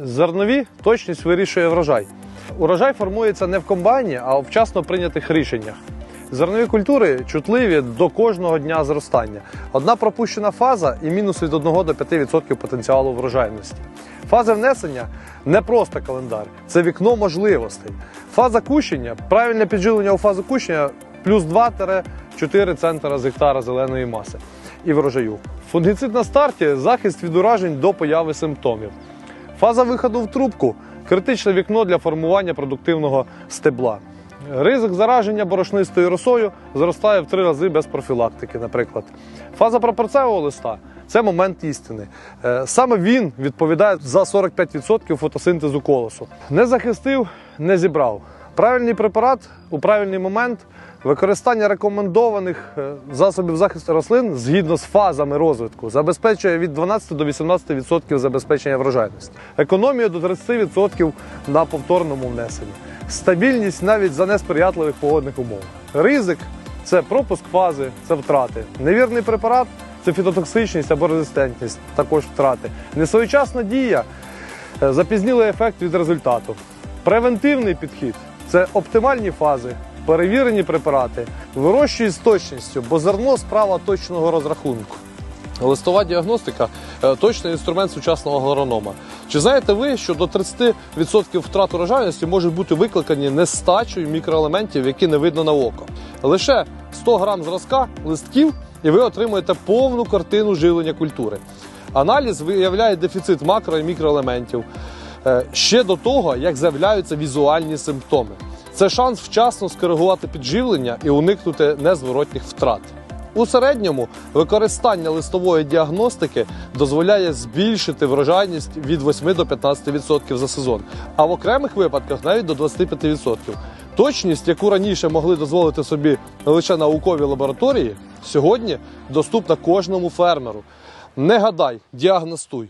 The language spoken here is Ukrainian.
Зернові точність вирішує врожай. Урожай формується не в комбайні, а в вчасно прийнятих рішеннях. Зернові культури чутливі до кожного дня зростання. Одна пропущена фаза і мінус від 1 до 5% потенціалу врожайності. Фаза внесення не просто календар, це вікно можливостей. Фаза кущення, правильне підживлення у фазу кущення плюс 2-4 центра з гектара зеленої маси і врожаю. Фунгіцид на старті захист від уражень до появи симптомів. Фаза виходу в трубку критичне вікно для формування продуктивного стебла. Ризик зараження борошнистою росою зростає в три рази без профілактики, наприклад. Фаза пропорцевого листа це момент істини. Е, Саме він відповідає за 45% фотосинтезу колосу. Не захистив, не зібрав. Правильний препарат у правильний момент, використання рекомендованих е, засобів захисту рослин згідно з фазами розвитку забезпечує від 12 до 18% забезпечення врожайності, економію до 30% на повторному внесенні, стабільність навіть за несприятливих погодних умов. Ризик це пропуск фази, це втрати. Невірний препарат це фітотоксичність або резистентність, також втрати. Несвоєчасна дія е, запізнілий ефект від результату. Превентивний підхід це оптимальні фази, перевірені препарати, вирощують з точністю, бо зерно справа точного розрахунку. Листова діагностика е, точний інструмент сучасного агронома. Чи знаєте ви, що до 30% втрат урожайності можуть бути викликані нестачею мікроелементів, які не видно на око? Лише 100 грам зразка листків, і ви отримуєте повну картину живлення культури. Аналіз виявляє дефіцит макро і мікроелементів ще до того, як з'являються візуальні симптоми. Це шанс вчасно скоригувати підживлення і уникнути незворотніх втрат. У середньому використання листової діагностики дозволяє збільшити врожайність від 8 до 15% за сезон, а в окремих випадках навіть до 25%. Точність, яку раніше могли дозволити собі лише наукові лабораторії, сьогодні доступна кожному фермеру. Не гадай, діагностуй.